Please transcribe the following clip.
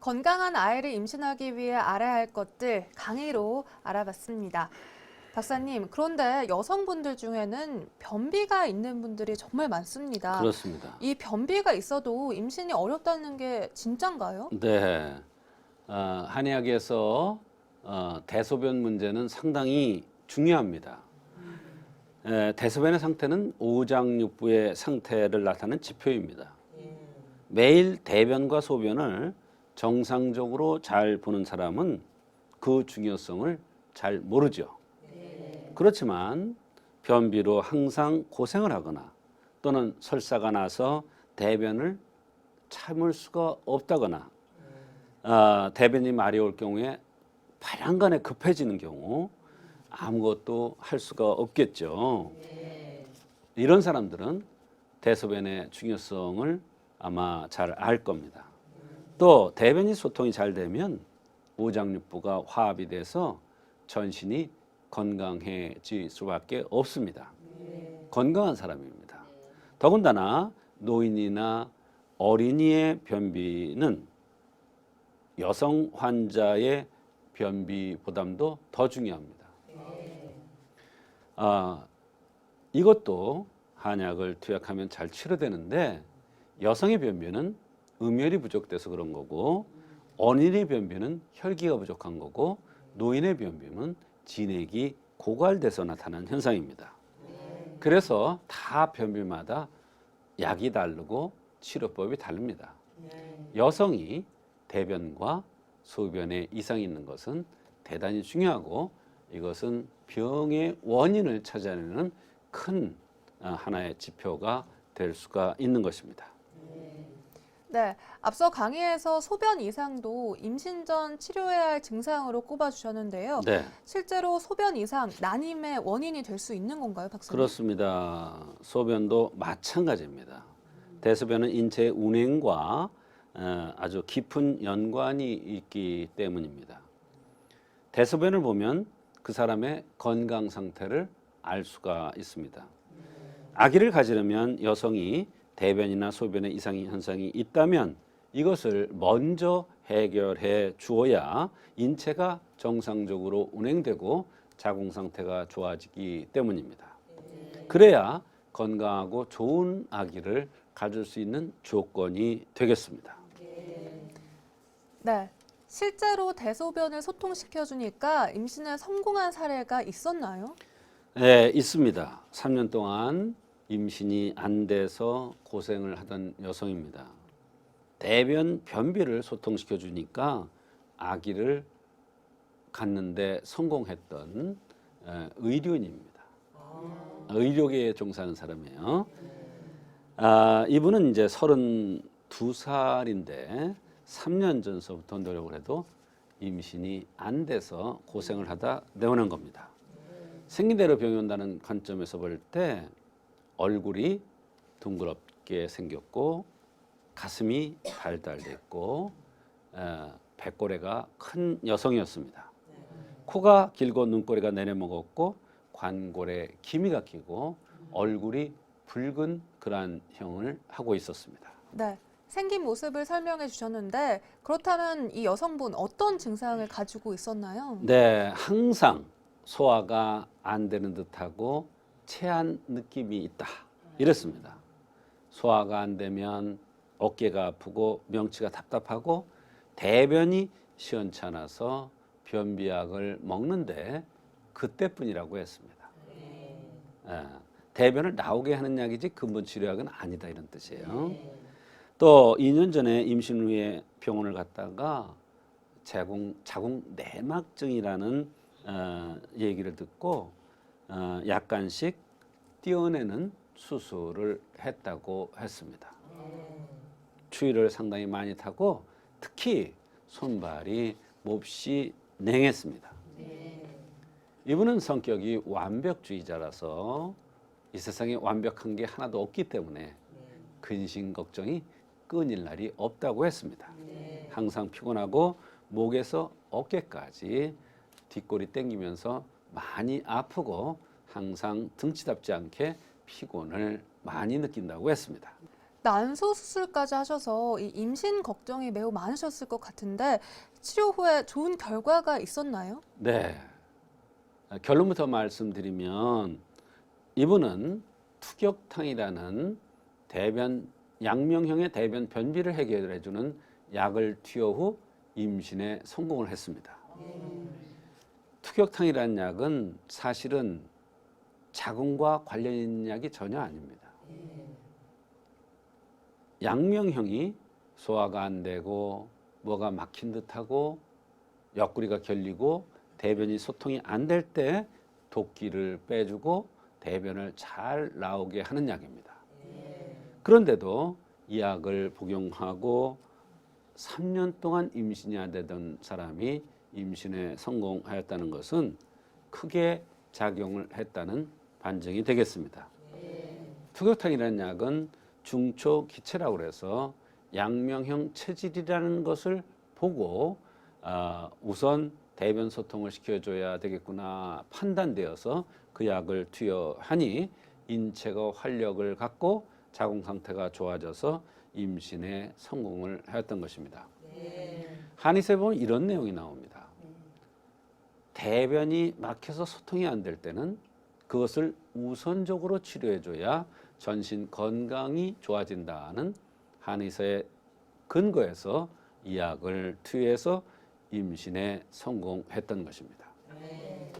건강한 아이를 임신하기 위해 알아야 할 것들 강의로 알아봤습니다. 박사님, 그런데 여성분들 중에는 변비가 있는 분들이 정말 많습니다. 그렇습니다. 이 변비가 있어도 임신이 어렵다는 게 진짠가요? 네. 어, 한의학에서 어, 대소변 문제는 상당히 중요합니다. 에, 대소변의 상태는 오장육부의 상태를 나타내는 지표입니다. 매일 대변과 소변을 정상적으로 잘 보는 사람은 그 중요성을 잘 모르죠. 그렇지만 변비로 항상 고생을 하거나 또는 설사가 나서 대변을 참을 수가 없다거나 아, 대변이 마려울 경우에 발양간에 급해지는 경우 아무것도 할 수가 없겠죠. 이런 사람들은 대소변의 중요성을 아마 잘 알 겁니다. 또 대변이 소통이 잘 되면 오장육부가 화합이 돼서 전신이 건강해질 수밖에 없습니다. 건강한 사람입니다. 더군다나 노인이나 어린이의 변비는 여성 환자의 변비 부담도 더 중요합니다. 아, 이것도 한약을 투약하면 잘 치료되는데 여성의 변비는 음혈이 부족돼서 그런 거고 어린이 변비는 혈기가 부족한 거고 노인의 변비는 진액이 고갈돼서 나타나는 현상입니다. 그래서 다 변비마다 약이 다르고 치료법이 다릅니다. 여성이 대변과 소변에 이상이 있는 것은 대단히 중요하고 이것은 병의 원인을 찾아내는 큰 아, 하나의 지표가 될 수가 있는 것입니다. 네, 앞서 강의에서 소변 이상도 임신 전 치료해야 할 증상으로 꼽아주셨는데요. 네, 실제로 소변 이상 난임의 원인이 될 수 있는 건가요, 박사님? 그렇습니다. 소변도 마찬가지입니다. 대소변은 인체의 운행과 어, 아주 깊은 연관이 있기 때문입니다. 대소변을 보면 그 사람의 건강 상태를 알 수가 있습니다. 아기를 가지려면 여성이 대변이나 소변에 이상 현상이 있다면 이것을 먼저 해결해 주어야 인체가 정상적으로 운행되고 자궁 상태가 좋아지기 때문입니다. 그래야 건강하고 좋은 아기를 가질 수 있는 조건이 되겠습니다. 네. 실제로 대소변을 소통시켜 주니까 임신에 성공한 사례가 있었나요? 네, 있습니다. 3년 동안 임신이 안 돼서 고생을 하던 여성입니다. 대변 변비를 소통시켜 주니까 아기를 갖는데 성공했던 에, 의료인입니다. 의료계에 종사하는 사람이에요. 아, 이분은 이제 32살인데 3년 전서부터 노력을 해도 임신이 안 돼서 고생을 하다 내원한 겁니다. 생긴 대로 병이 온다는 관점에서 볼 때 얼굴이 둥그럽게 생겼고 가슴이 달달됐고 에, 배꼬레가 큰 여성이었습니다. 코가 길고 눈꼬리가 내려먹었고 관골에 기미가 끼고 얼굴이 붉은 그러한 형을 하고 있었습니다. 네. 생긴 모습을 설명해 주셨는데 그렇다면 이 여성분 어떤 증상을 가지고 있었나요? 네, 항상 소화가 안 되는 듯하고 체한 느낌이 있다. 이랬습니다. 소화가 안 되면 어깨가 아프고 명치가 답답하고 대변이 시원찮아서 변비약을 먹는데 그때뿐이라고 했습니다. 예, 대변을 나오게 하는 약이지 근본 치료약은 아니다 이런 뜻이에요. 또 2년 전에 임신 후에 병원을 갔다가 자궁 자궁 내막증이라는 어, 얘기를 듣고 어, 약간씩 띄어내는 수술을 했다고 했습니다. 추위를 상당히 많이 타고 특히 손발이 몹시 냉했습니다. 이분은 성격이 완벽주의자라서 이 세상에 완벽한 게 하나도 없기 때문에 근심 걱정이 끊일 날이 없다고 했습니다. 항상 피곤하고 목에서 어깨까지 뒷골이 땡기면서 많이 아프고 항상 등치답지 않게 피곤을 많이 느낀다고 했습니다. 난소 수술까지 하셔서 이 임신 걱정이 매우 많으셨을 것 같은데 치료 후에 좋은 결과가 있었나요? 네. 결론부터 말씀드리면 이분은 투격탕이라는 대변 양명형의 대변 변비를 해결해 주는 약을 투여 후 임신에 성공을 했습니다. 투격탕이라는 약은 사실은 자궁과 관련 있는 약이 전혀 아닙니다. 양명형이 소화가 안 되고 뭐가 막힌 듯하고 옆구리가 결리고 대변이 소통이 안 될 때 도끼를 빼주고 대변을 잘 나오게 하는 약입니다. 그런데도 이 약을 복용하고 3년 동안 임신이 안 되던 사람이 임신에 성공하였다는 것은 크게 작용을 했다는 반증이 되겠습니다. 투격탕이라는 약은 중초 기체라고 그래서 양명형 체질이라는 것을 보고 아, 우선 대변 소통을 시켜줘야 되겠구나 판단되어서 그 약을 투여하니 인체가 활력을 갖고 자궁 상태가 좋아져서 임신에 성공을 하였던 것입니다. 한의사에 보면 이런 내용이 나옵니다. 대변이 막혀서 소통이 안 될 때는 그것을 우선적으로 치료해줘야 전신 건강이 좋아진다는 한의사의 근거에서 이 약을 투여해서 임신에 성공했던 것입니다.